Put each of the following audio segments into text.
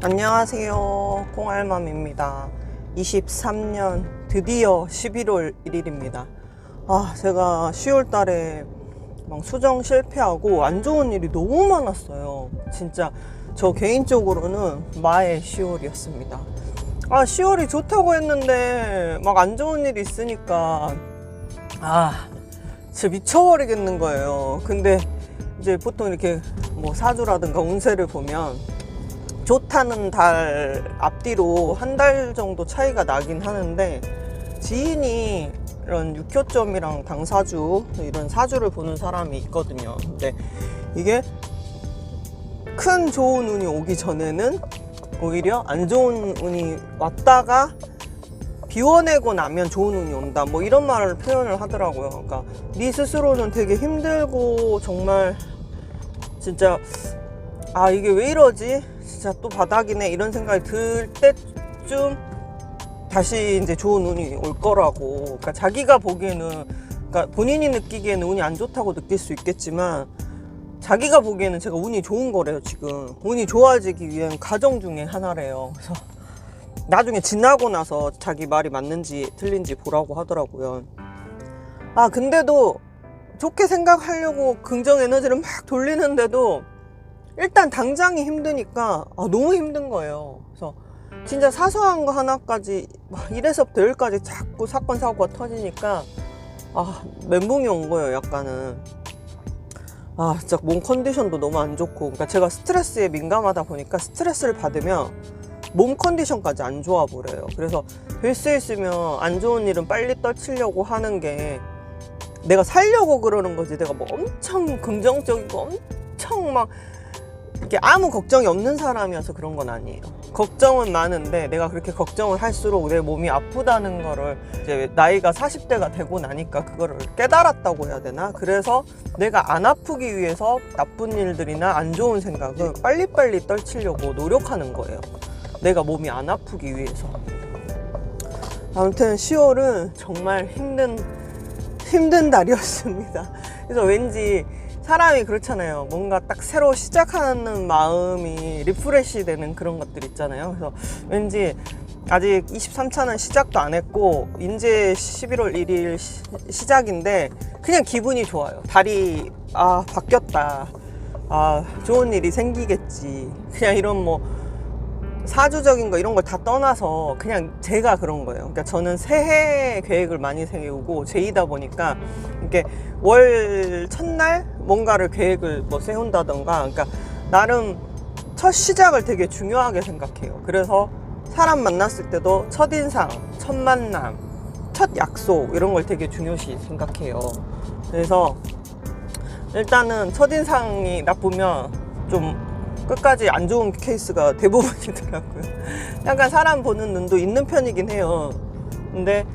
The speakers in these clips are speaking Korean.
안녕하세요. 콩알맘입니다. 23년 드디어 11월 1일입니다. 아, 제가 10월 달에 막 수정 실패하고 안 좋은 일이 너무 많았어요. 진짜 저 개인적으로는 마의 10월이었습니다. 아, 10월이 좋다고 했는데 막 안 좋은 일이 있으니까 아, 진짜 미쳐버리겠는 거예요. 근데 이제 보통 이렇게 뭐 사주라든가 운세를 보면 좋다는 달 앞뒤로 한 달 정도 차이가 나긴 하는데 지인이 이런 육효점이랑 당사주 이런 사주를 보는 사람이 있거든요. 근데 이게 큰 좋은 운이 오기 전에는 오히려 안 좋은 운이 왔다가 비워내고 나면 좋은 운이 온다. 뭐 이런 말을 표현을 하더라고요. 그러니까 네 스스로는 되게 힘들고 정말 진짜 아 이게 왜 이러지? 진짜 또 바닥이네 이런 생각이 들 때쯤 다시 이제 좋은 운이 올 거라고. 그러니까 자기가 보기에는 그러니까 본인이 느끼기에는 운이 안 좋다고 느낄 수 있겠지만 자기가 보기에는 제가 운이 좋은 거래요 지금. 운이 좋아지기 위한 과정 중에 하나래요. 그래서 나중에 지나고 나서 자기 말이 맞는지 틀린지 보라고 하더라고요. 아 근데도 좋게 생각하려고 긍정 에너지를 막 돌리는데도 일단 당장이 힘드니까 아, 너무 힘든 거예요. 그래서 진짜 사소한 거 하나까지 막 1에서부터 10까지 자꾸 사건 사고가 터지니까 아 멘붕이 온 거예요. 약간은 아 진짜 몸 컨디션도 너무 안 좋고 그러니까 제가 스트레스에 민감하다 보니까 스트레스를 받으면 몸 컨디션까지 안 좋아 보여요. 그래서 될 수 있으면 안 좋은 일은 빨리 떨치려고 하는 게 내가 살려고 그러는 거지. 내가 뭐 엄청 긍정적이고 엄청 막 이렇게 아무 걱정이 없는 사람이어서 그런 건 아니에요. 걱정은 많은데 내가 그렇게 걱정을 할수록 내 몸이 아프다는 거를 이제 나이가 40대가 되고 나니까 그거를 깨달았다고 해야 되나? 그래서 내가 안 아프기 위해서 나쁜 일들이나 안 좋은 생각을 빨리빨리 떨치려고 노력하는 거예요. 내가 몸이 안 아프기 위해서. 아무튼 10월은 정말 힘든 힘든 달이었습니다. 그래서 왠지 사람이 그렇잖아요. 뭔가 딱 새로 시작하는 마음이 리프레시 되는 그런 것들 있잖아요. 그래서 왠지 아직 23차는 시작도 안 했고 이제 11월 1일 시, 시작인데 그냥 기분이 좋아요. 달이 아 바뀌었다. 아 좋은 일이 생기겠지. 그냥 이런 뭐 사주적인 거 이런 걸 다 떠나서 그냥 제가 그런 거예요. 그러니까 저는 새해 계획을 많이 세우고 제이다 보니까 이렇게 월 첫날 뭔가를 계획을 뭐 세운다던가 그러니까 나름 첫 시작을 되게 중요하게 생각해요. 그래서 사람 만났을 때도 첫인상, 첫 만남, 첫 약속 이런 걸 되게 중요시 생각해요. 그래서 일단은 첫인상이 나쁘면 좀 끝까지 안 좋은 케이스가 대부분이더라고요. 약간 사람 보는 눈도 있는 편이긴 해요. 근데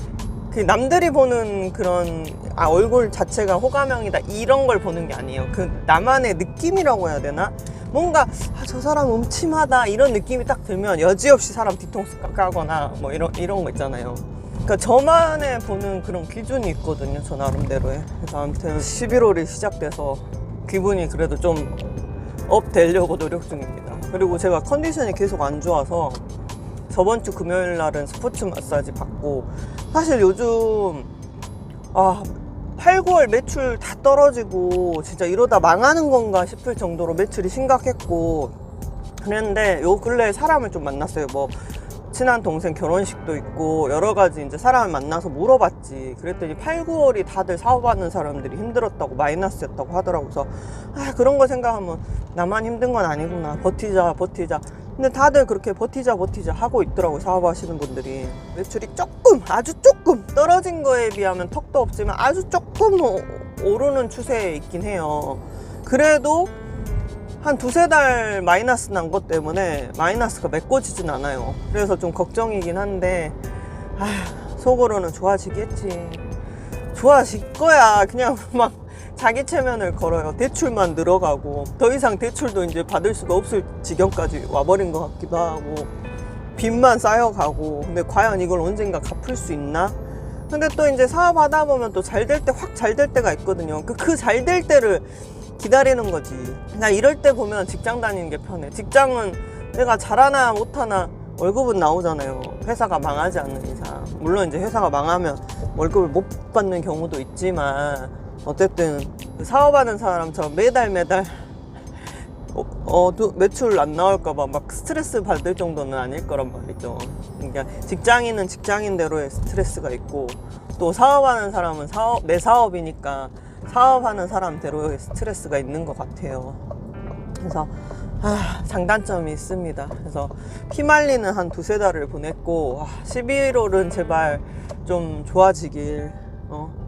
그 남들이 보는 그런 아 얼굴 자체가 호감형이다 이런 걸 보는 게 아니에요. 그 나만의 느낌이라고 해야 되나? 뭔가 아, 저 사람 음침하다 이런 느낌이 딱 들면 여지없이 사람 뒤통수 까거나 뭐 이런 이런 거 있잖아요. 그러니까 저만의 보는 그런 기준이 있거든요. 저 나름대로의. 그래서 아무튼 11월이 시작돼서 기분이 그래도 좀 업 되려고 노력 중입니다. 그리고 제가 컨디션이 계속 안 좋아서 저번 주 금요일 날은 스포츠 마사지 받고 사실 요즘 아 8, 9월 매출 다 떨어지고 진짜 이러다 망하는 건가 싶을 정도로 매출이 심각했고 그랬는데 요 근래에 사람을 좀 만났어요. 뭐 친한 동생 결혼식도 있고 여러 가지 이제 사람을 만나서 물어봤지. 그랬더니 8, 9월이 다들 사업하는 사람들이 힘들었다고 마이너스였다고 하더라고. 그래서 아 그런 거 생각하면 나만 힘든 건 아니구나. 버티자 버티자. 근데 다들 그렇게 버티자 버티자 하고 있더라고 사업하시는 분들이 매출이 조금 아주 조금 떨어진 거에 비하면 턱도 없지만 아주 조금 오- 오르는 추세에 있긴 해요. 그래도 한 두세 달 마이너스 난 것 때문에 마이너스가 메꿔지진 않아요. 그래서 좀 걱정이긴 한데, 아 속으로는 좋아지겠지. 좋아질 거야. 그냥 막 자기 체면을 걸어요. 대출만 늘어가고, 더 이상 대출도 이제 받을 수가 없을 지경까지 와버린 것 같기도 하고, 빚만 쌓여가고, 근데 과연 이걸 언젠가 갚을 수 있나? 근데 또 이제 사업하다 보면 또 잘 될 때 확 잘 될 때가 있거든요. 그 잘 될 때를 기다리는 거지. 나 이럴 때 보면 직장 다니는 게 편해. 직장은 내가 잘하나 못하나 월급은 나오잖아요. 회사가 망하지 않는 이상. 물론 이제 회사가 망하면 월급을 못 받는 경우도 있지만 어쨌든 그 사업하는 사람처럼 매달 매달 어, 어, 또 매출 안 나올까봐 막 스트레스 받을 정도는 아닐 거란 말이죠. 그러니까 직장인은 직장인대로의 스트레스가 있고 또 사업하는 사람은 사업, 내 사업이니까 사업하는 사람대로의 스트레스가 있는 것 같아요. 그래서 아, 장단점이 있습니다. 그래서 피말리는 한 두세 달을 보냈고 아, 11월은 제발 좀 좋아지길 어,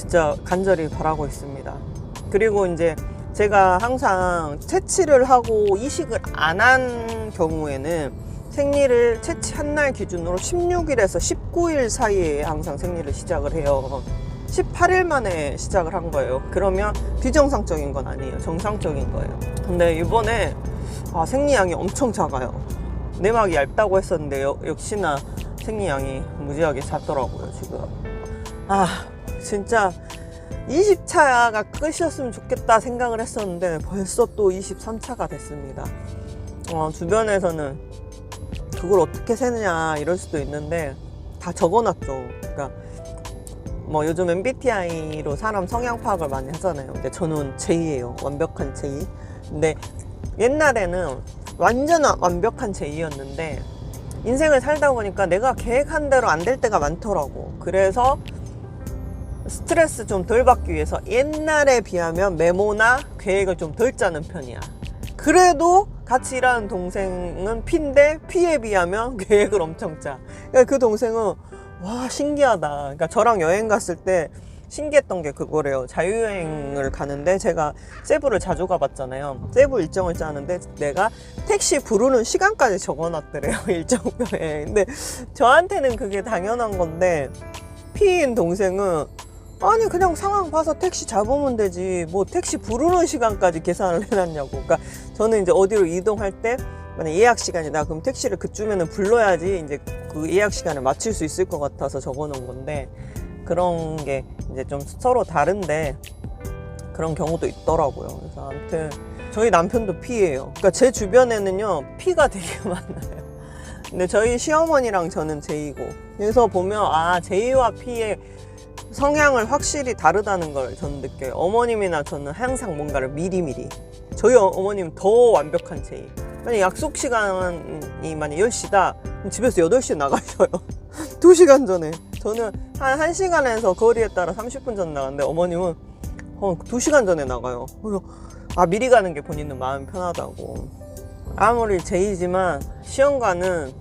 진짜 간절히 바라고 있습니다. 그리고 이제 제가 항상 채취를 하고 이식을 안 한 경우에는 생리를 채취한 날 기준으로 16일에서 19일 사이에 항상 생리를 시작을 해요. 18일 만에 시작을 한 거예요. 그러면 비정상적인 건 아니에요. 정상적인 거예요. 근데 이번에 아, 생리양이 엄청 작아요. 내막이 얇다고 했었는데 여- 역시나 생리양이 무지하게 작더라고요, 지금. 아, 진짜 20차가 끝이었으면 좋겠다 생각을 했었는데 벌써 또 23차가 됐습니다. 어, 주변에서는 그걸 어떻게 세느냐 이럴 수도 있는데 다 적어놨죠. 그러니까 뭐 요즘 MBTI로 사람 성향 파악을 많이 하잖아요. 근데 저는 J예요. 완벽한 J. 근데 옛날에는 완전 완벽한 J였는데 인생을 살다 보니까 내가 계획한 대로 안 될 때가 많더라고. 그래서 스트레스 좀 덜 받기 위해서 옛날에 비하면 메모나 계획을 좀 덜 짜는 편이야. 그래도 같이 일하는 동생은 P인데 P에 비하면 계획을 엄청 짜. 그러니까 그 동생은 와 신기하다. 그러니까 저랑 여행 갔을 때 신기했던 게 그거래요. 자유여행을 가는데 제가 세부를 자주 가봤잖아요. 세부 일정을 짜는데 내가 택시 부르는 시간까지 적어놨더래요. 일정표에. 근데 저한테는 그게 당연한 건데 P인 동생은 아니 그냥 상황 봐서 택시 잡으면 되지. 뭐 택시 부르는 시간까지 계산을 해놨냐고. 그러니까 저는 이제 어디로 이동할 때 만약 예약 시간이다. 그럼 택시를 그쯤에는 불러야지 이제 그 예약 시간을 맞출 수 있을 것 같아서 적어놓은 건데 그런 게 이제 좀 서로 다른데 그런 경우도 있더라고요. 그래서 아무튼 저희 남편도 P예요. 그러니까 제 주변에는요 P가 되게 많아요. 근데 저희 시어머니랑 저는 J고. 그래서 보면 아 J와 P의 성향을 확실히 다르다는 걸 저는 느껴요. 어머님이나 저는 항상 뭔가를 미리미리. 저희 어- 어머님 더 완벽한 제이. 만약 약속 시간이 만약 10시다. 그럼 집에서 8시에 나가셔요. 2시간 전에. 저는 한 1시간에서 거리에 따라 30분 전 나가는데 어머님은 어, 2시간 전에 나가요. 아, 미리 가는 게 본인은 마음 편하다고. 아무리 제이지만 시험관은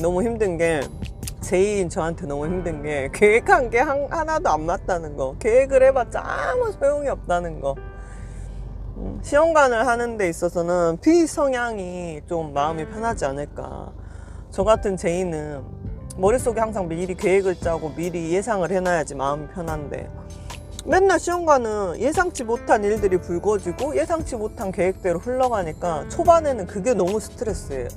너무 힘든 게 제이인 저한테 너무 힘든 게 계획한 게 한- 하나도 안 맞다는 거. 계획을 해봤자 아무 소용이 없다는 거. 음, 시험관을 하는 데 있어서는 비성향이 좀 마음이 편하지 않을까. 저 같은 제이는 머릿속에 항상 미리 계획을 짜고 미리 예상을 해놔야지 마음이 편한데. 맨날 시험관은 예상치 못한 일들이 불거지고 예상치 못한 계획대로 흘러가니까 초반에는 그게 너무 스트레스예요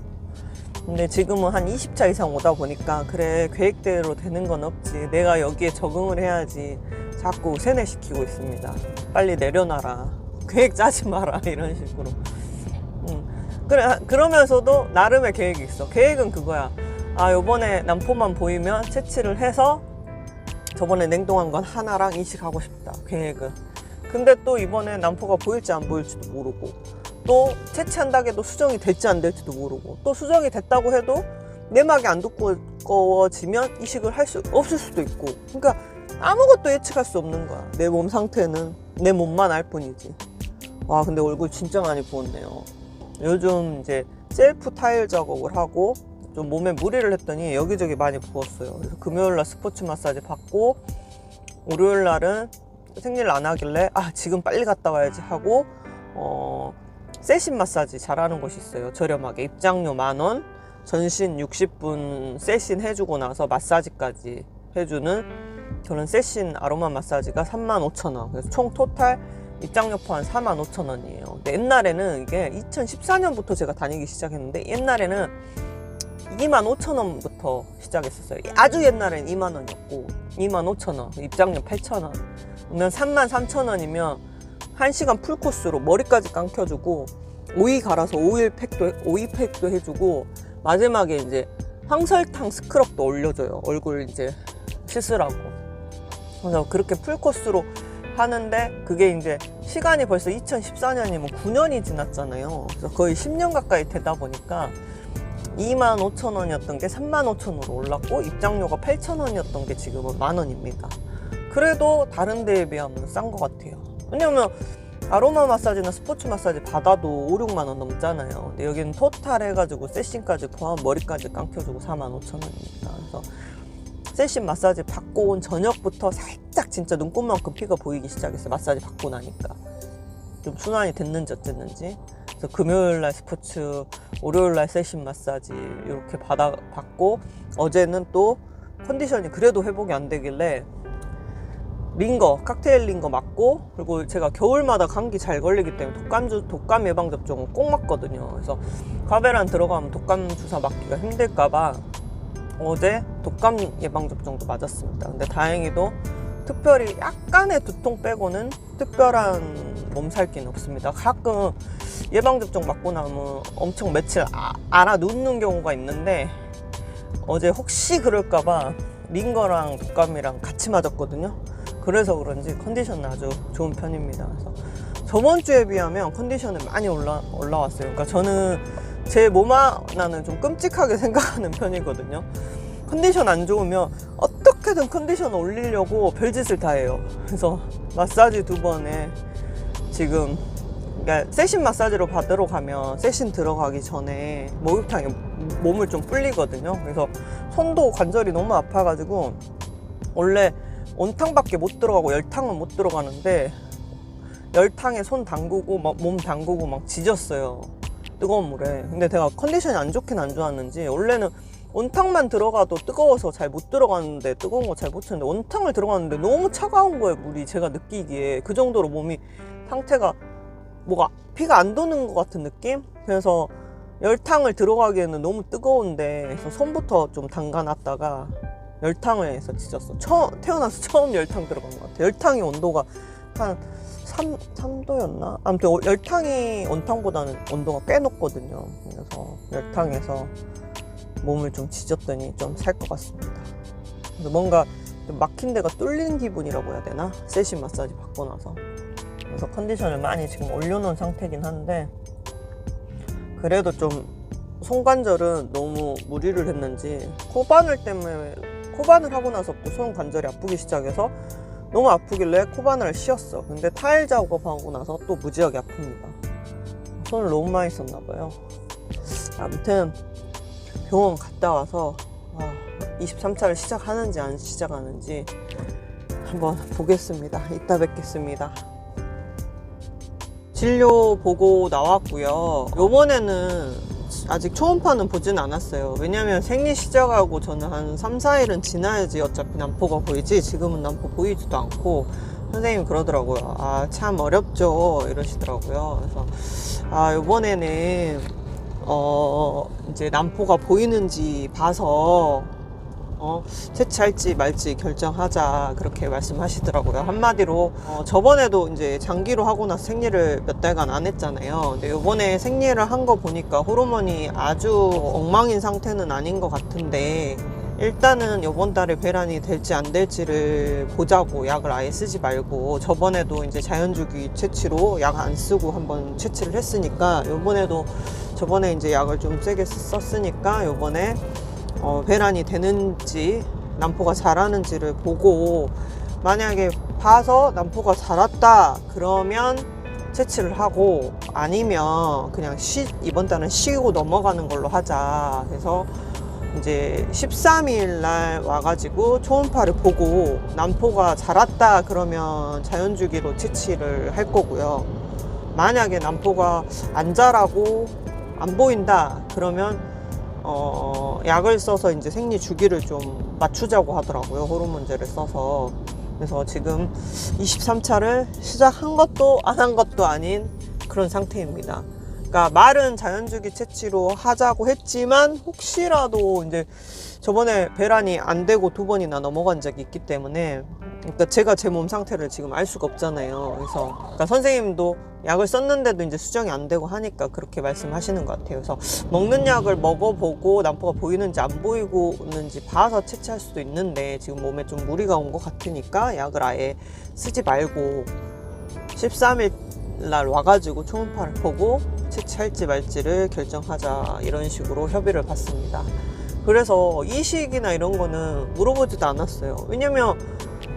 근데 지금은 한 20차 이상 오다 보니까 그래 계획대로 되는 건 없지. 내가 여기에 적응을 해야지 자꾸 세뇌시키고 있습니다. 빨리 내려놔라. 계획 짜지 마라. 이런 식으로. 음. 그래, 그러면서도 나름의 계획이 있어. 계획은 그거야. 아 요번에 남포만 보이면 채취를 해서 저번에 냉동한 건 하나랑 이식하고 싶다. 계획은. 근데 또 이번에 남포가 보일지 안 보일지도 모르고 또 채취한다고 해도 수정이 될지 안 될지도 모르고 또 수정이 됐다고 해도 내막이 안 두꺼워지면 이식을 할 수 없을 수도 있고. 그러니까 아무것도 예측할 수 없는 거야. 내 몸 상태는 내 몸만 알 뿐이지. 와 근데 얼굴 진짜 많이 부었네요. 요즘 이제 셀프 타일 작업을 하고 좀 몸에 무리를 했더니 여기저기 많이 부었어요. 그래서 금요일날 스포츠 마사지 받고 월요일날은 생리를 안 하길래 아 지금 빨리 갔다 와야지 하고 어 세신 마사지 잘하는 곳이 있어요. 저렴하게 입장료 만 원, 전신 60분 세신 해주고 나서 마사지까지 해주는 그런 세신 아로마 마사지가 35,000원. 그래서 총 토탈 입장료 포함 45,000원이에요. 근데 옛날에는 이게 2014년부터 제가 다니기 시작했는데 옛날에는 25,000원부터 시작했었어요. 아주 옛날엔 2만 원이었고 25,000원, 입장료 8,000원. 그러면 33,000원이면 1시간 풀코스로 머리까지 감겨주고 오이 갈아서 오일 팩도 오이 팩도 해주고 마지막에 이제 황설탕 스크럽도 올려줘요. 얼굴 이제 씻으라고. 그래서 그렇게 풀 코스로 하는데 그게 이제 시간이 벌써 2014년이면 9년이 지났잖아요. 그래서 거의 10년 가까이 되다 보니까 2만 5천 원이었던 게 3만 5천 원으로 올랐고 입장료가 8천 원이었던 게 지금은 만 원입니다. 그래도 다른 데에 비하면 싼 것 같아요. 왜냐면 아로마 마사지나 스포츠 마사지 받아도 5, 6만 원 넘잖아요. 근데 여기는 토탈 해가지고 세팅까지 포함 머리까지 감겨주고 4만 5천 원입니다. 그래서 세신 마사지 받고 온 저녁부터 살짝 진짜 눈곱만큼 피가 보이기 시작했어요. 마사지 받고 나니까. 좀 순환이 됐는지 어쨌는지. 그래서 금요일 날 스포츠, 월요일 날 세신 마사지 이렇게 받아, 받고 어제는 또 컨디션이 그래도 회복이 안 되길래 링거, 칵테일 링거 맞고 그리고 제가 겨울마다 감기 잘 걸리기 때문에 독감 주 독감 예방 접종을 꼭 맞거든요. 그래서 과베란 들어가면 독감 주사 맞기가 힘들까봐 어제 독감 예방 접종도 맞았습니다. 근데 다행히도 특별히 약간의 두통 빼고는 특별한 몸살기는 없습니다. 가끔 예방 접종 맞고 나면 엄청 며칠 아, 알아 눕는 경우가 있는데 어제 혹시 그럴까봐 링거랑 독감이랑 같이 맞았거든요. 그래서 그런지 컨디션은 아주 좋은 편입니다. 그래서 저번 주에 비하면 컨디션은 많이 올라, 올라왔어요. 그러니까 저는 제 몸 하나는 좀 끔찍하게 생각하는 편이거든요. 컨디션 안 좋으면 어떻게든 컨디션 올리려고 별짓을 다 해요. 그래서 마사지 두 번에 지금 그러니까 세신 마사지로 받으러 가면 세신 들어가기 전에 목욕탕에 몸을 좀 불리거든요. 그래서 손도 관절이 너무 아파가지고 원래 온탕밖에 못 들어가고 열탕은 못 들어가는데 열탕에 손 담그고 막 몸 담그고 막 지졌어요. 뜨거운 물에. 근데 제가 컨디션이 안 좋긴 안 좋았는지 원래는 온탕만 들어가도 뜨거워서 잘 못 들어가는데 뜨거운 거 잘못 찾는데 온탕을 들어갔는데 너무 차가운 거예요 물이 제가 느끼기에 그 정도로 몸이 상태가 뭐가 피가 안 도는 것 같은 느낌? 그래서 열탕을 들어가기에는 너무 뜨거운데 그래서 손부터 좀 담가 놨다가 열탕을 해서 지졌어. 처음, 태어나서 처음 열탕 들어간 것 같아. 열탕의 온도가 한 3, 3도였나? 아무튼 어, 열탕이 온탕보다는 온도가 꽤 높거든요. 그래서 열탕에서 몸을 좀 지졌더니 좀 살 것 같습니다. 그래서 뭔가 좀 막힌 데가 뚫린 기분이라고 해야 되나? 세신 마사지 받고 나서. 그래서 컨디션을 많이 지금 올려놓은 상태긴 한데, 그래도 좀 손관절은 너무 무리를 했는지 코바늘 때문에 코바늘 하고 나서부터 손 관절이 아프기 시작해서 너무 아프길래 코바늘을 씌었어. 근데 타일 작업하고 나서 또 무지하게 아픕니다. 손을 너무 많이 썼나 봐요. 아무튼 병원 갔다 와서 아, 23차를 시작하는지 안 시작하는지 한번 보겠습니다. 이따 뵙겠습니다. 진료 보고 나왔고요. 요번에는 아직 초음파는 보진 않았어요. 왜냐면 생리 시작하고 저는 한 3, 4일은 지나야지 어차피 난포가 보이지 지금은 난포 보이지도 않고 선생님이 그러더라고요. 아, 참 어렵죠. 이러시더라고요. 그래서 아, 요번에는 어, 이제 난포가 보이는지 봐서 어, 채취할지 말지 결정하자 그렇게 말씀하시더라고요. 한마디로 어, 저번에도 이제 장기로 하고 나서 생리를 몇 달간 안 했잖아요. 근데 이번에 생리를 한 거 보니까 호르몬이 아주 엉망인 상태는 아닌 것 같은데 일단은 이번 달에 배란이 될지 안 될지를 보자고 약을 아예 쓰지 말고 저번에도 이제 자연주기 채취로 약 안 쓰고 한번 채취를 했으니까 이번에도 저번에 이제 약을 좀 세게 썼으니까 이번에 어, 배란이 되는지 난포가 자라는지를 보고 만약에 봐서 난포가 자랐다 그러면 채취를 하고 아니면 그냥 쉬, 이번 달은 쉬고 넘어가는 걸로 하자. 그래서 이제 13일 날 와가지고 초음파를 보고 난포가 자랐다 그러면 자연주기로 채취를 할 거고요. 만약에 난포가 안 자라고 안 보인다 그러면 어, 약을 써서 이제 생리 주기를 좀 맞추자고 하더라고요. 호르몬제를 써서. 그래서 지금 23차를 시작한 것도 안 한 것도 아닌 그런 상태입니다. 그러니까 말은 자연주기 채취로 하자고 했지만 혹시라도 이제 저번에 배란이 안 되고 두 번이나 넘어간 적이 있기 때문에 그러니까 제가 제 몸 상태를 지금 알 수가 없잖아요. 그래서 그러니까 선생님도 약을 썼는데도 이제 수정이 안 되고 하니까 그렇게 말씀하시는 것 같아요. 그래서 먹는 약을 먹어보고 남포가 보이는지 안 보이고 있는지 봐서 채취할 수도 있는데 지금 몸에 좀 무리가 온 것 같으니까 약을 아예 쓰지 말고 13일 날 와가지고 초음파를 보고 채취할지 말지를 결정하자 이런 식으로 협의를 받습니다. 그래서 이식이나 이런 거는 물어보지도 않았어요. 왜냐면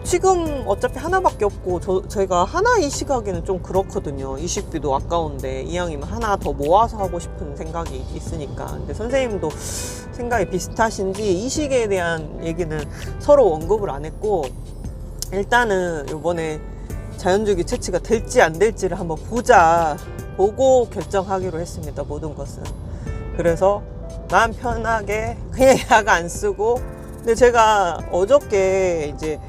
지금 어차피 하나밖에 없고 저, 저희가 하나 이식하기는 좀 그렇거든요. 이식비도 아까운데 이왕이면 하나 더 모아서 하고 싶은 생각이 있으니까. 근데 선생님도 생각이 비슷하신지 이식에 대한 얘기는 서로 언급을 안 했고 일단은 이번에 자연주기 채취가 될지 안 될지를 한번 보자 보고 결정하기로 했습니다. 모든 것은. 그래서 마음 편하게 그냥 약 안 쓰고 근데 제가 어저께 이제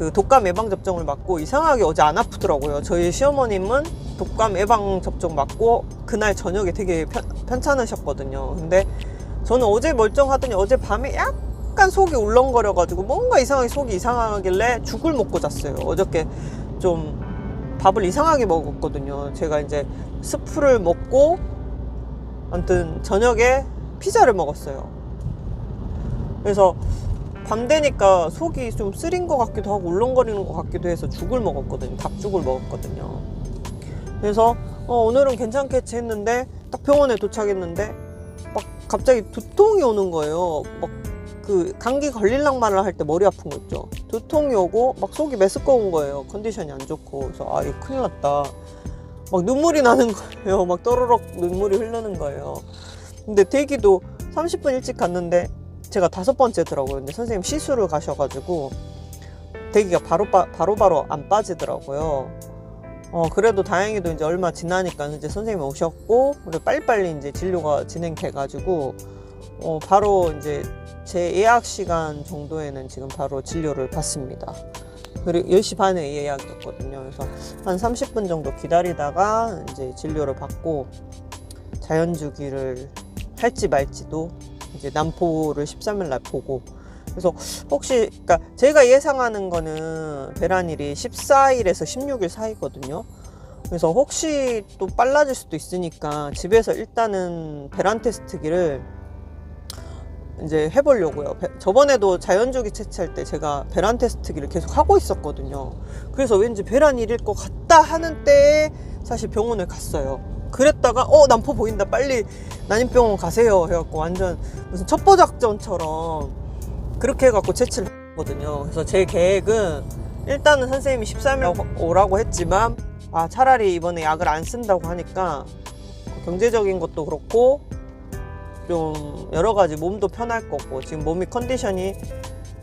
그 독감 예방 접종을 맞고 이상하게 어제 안 아프더라고요. 저희 시어머님은 독감 예방 접종 맞고 그날 저녁에 되게 편, 편찮으셨거든요. 근데 저는 어제 멀쩡하더니 어제 밤에 약간 속이 울렁거려가지고 뭔가 이상하게 속이 이상하길래 죽을 먹고 잤어요. 어저께 좀 밥을 이상하게 먹었거든요. 제가 이제 스프를 먹고 아무튼 저녁에 피자를 먹었어요. 그래서 밤 되니까 속이 좀 쓰린 것 같기도 하고 울렁거리는 것 같기도 해서 죽을 먹었거든요. 닭죽을 먹었거든요. 그래서 어, 오늘은 괜찮겠지 했는데 딱 병원에 도착했는데 막 갑자기 두통이 오는 거예요. 막 그 감기 걸릴랑 말랑 할 때 머리 아픈 거 있죠. 두통이 오고 막 속이 메스꺼운 거예요. 컨디션이 안 좋고 그래서 아 이거 큰일 났다. 막 눈물이 나는 거예요. 막 또르륵 눈물이 흐르는 거예요. 근데 대기도 30분 일찍 갔는데 제가 다섯 번째더라고요. 근데 선생님 시술을 가셔가지고 대기가 바로 바, 바로 바로 안 빠지더라고요. 어 그래도 다행히도 이제 얼마 지나니까 이제 선생님이 오셨고 빨리빨리 이제 진료가 진행돼가지고 어 바로 이제 제 예약 시간 정도에는 지금 바로 진료를 받습니다. 그리고 10시 반에 예약이었거든요. 그래서 한 30분 정도 기다리다가 이제 진료를 받고 자연주기를 할지 말지도 이제 남포를 13일 날 보고 그래서 혹시 그러니까 제가 예상하는 거는 배란일이 14일에서 16일 사이거든요. 그래서 혹시 또 빨라질 수도 있으니까 집에서 일단은 배란 테스트기를 이제 해보려고요. 배- 저번에도 자연주기 채취할 때 제가 배란 테스트기를 계속 하고 있었거든요. 그래서 왠지 배란일일 것 같다 하는 때에 사실 병원을 갔어요. 그랬다가 어 남포 보인다 빨리 난임병원 가세요 해갖고 완전 무슨 첩보 작전처럼 그렇게 해갖고 채취를 했거든요. 그래서 제 계획은 일단은 선생님이 13일 오라고 했지만 아 차라리 이번에 약을 안 쓴다고 하니까 경제적인 것도 그렇고 좀 여러 가지 몸도 편할 거고 지금 몸이 컨디션이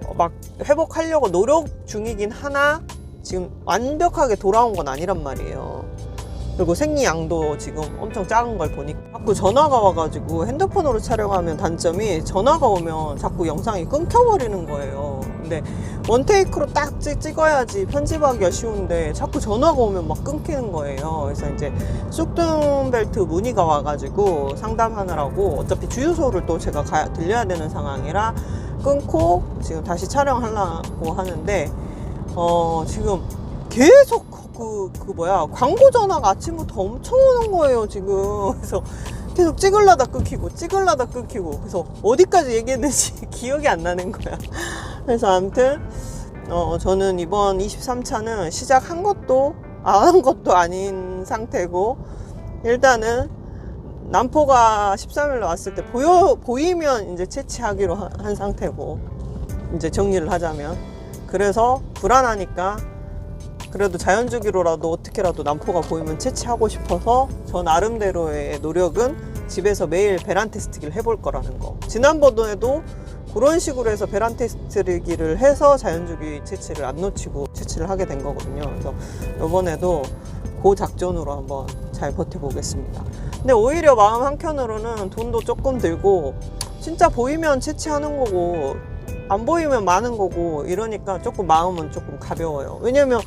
어, 막 회복하려고 노력 중이긴 하나 지금 완벽하게 돌아온 건 아니란 말이에요. 그리고 생리양도 지금 엄청 작은 걸 보니까 자꾸 전화가 와가지고 핸드폰으로 촬영하면 단점이 전화가 오면 자꾸 영상이 끊겨버리는 거예요. 근데 원테이크로 딱 찍- 찍어야지 편집하기가 쉬운데 자꾸 전화가 오면 막 끊기는 거예요. 그래서 이제 쑥둥벨트 문의가 와가지고 상담하느라고 어차피 주유소를 또 제가 가야, 들려야 되는 상황이라 끊고 지금 다시 촬영하려고 하는데 어 지금 계속 그, 그 뭐야 광고 전화가 아침부터 엄청 오는 거예요 지금. 그래서 계속 찍을라다 끊기고 찍을라다 끊기고. 그래서 어디까지 얘기했는지 기억이 안 나는 거야. 그래서 아무튼 어 저는 이번 23차는 시작한 것도 안 한 것도 아닌 상태고 일단은 남포가 13일로 왔을 때 보여 보이면 이제 채취하기로 하- 한 상태고 이제 정리를 하자면. 그래서 불안하니까 그래도 자연주기로라도 어떻게라도 남포가 보이면 채취하고 싶어서 저 나름대로의 노력은 집에서 매일 배란 테스트기를 해볼 거라는 거. 지난번에도 그런 식으로 해서 배란 테스트기를 해서 자연주기 채취를 안 놓치고 채취를 하게 된 거거든요. 그래서 이번에도 그 작전으로 한번 잘 버텨보겠습니다. 근데 오히려 마음 한켠으로는 돈도 조금 들고 진짜 보이면 채취하는 거고 안 보이면 많은 거고 이러니까 조금 마음은 조금 가벼워요. 왜냐면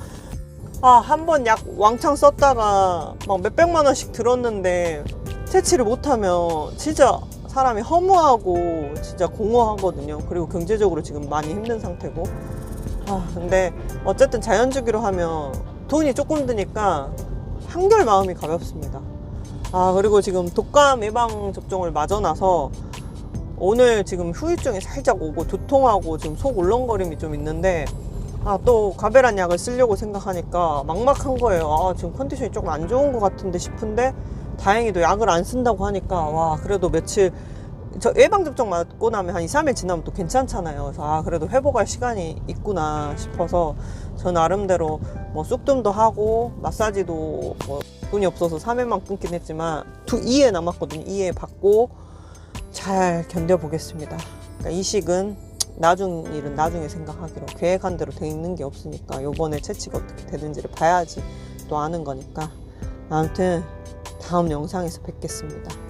아, 한 번 약 왕창 썼다가 막 몇백만 원씩 들었는데 채취를 못하면 진짜 사람이 허무하고 진짜 공허하거든요. 그리고 경제적으로 지금 많이 힘든 상태고. 아, 근데 어쨌든 자연주기로 하면 돈이 조금 드니까 한결 마음이 가볍습니다. 아, 그리고 지금 독감 예방 접종을 맞아놔서 오늘 지금 후유증이 살짝 오고 두통하고 지금 속 울렁거림이 좀 있는데 아, 또 가베란 약을 쓰려고 생각하니까 막막한 거예요. 아, 지금 컨디션이 조금 안 좋은 것 같은데 싶은데 다행히도 약을 안 쓴다고 하니까 와, 그래도 며칠 저 예방접종 맞고 나면 한 2, 3일 지나면 또 괜찮잖아요. 그래서 아, 그래도 회복할 시간이 있구나 싶어서 저 나름대로 뭐 쑥뜸도 하고 마사지도 뭐 돈이 없어서 3회만 끊긴 했지만 두 2회 남았거든요. 2회 받고 잘 견뎌보겠습니다. 그러니까 이식은 나중 일은 나중에 생각하기로 계획한 대로 돼 있는 게 없으니까 요번에 채취가 어떻게 되는지를 봐야지 또 아는 거니까 아무튼 다음 영상에서 뵙겠습니다.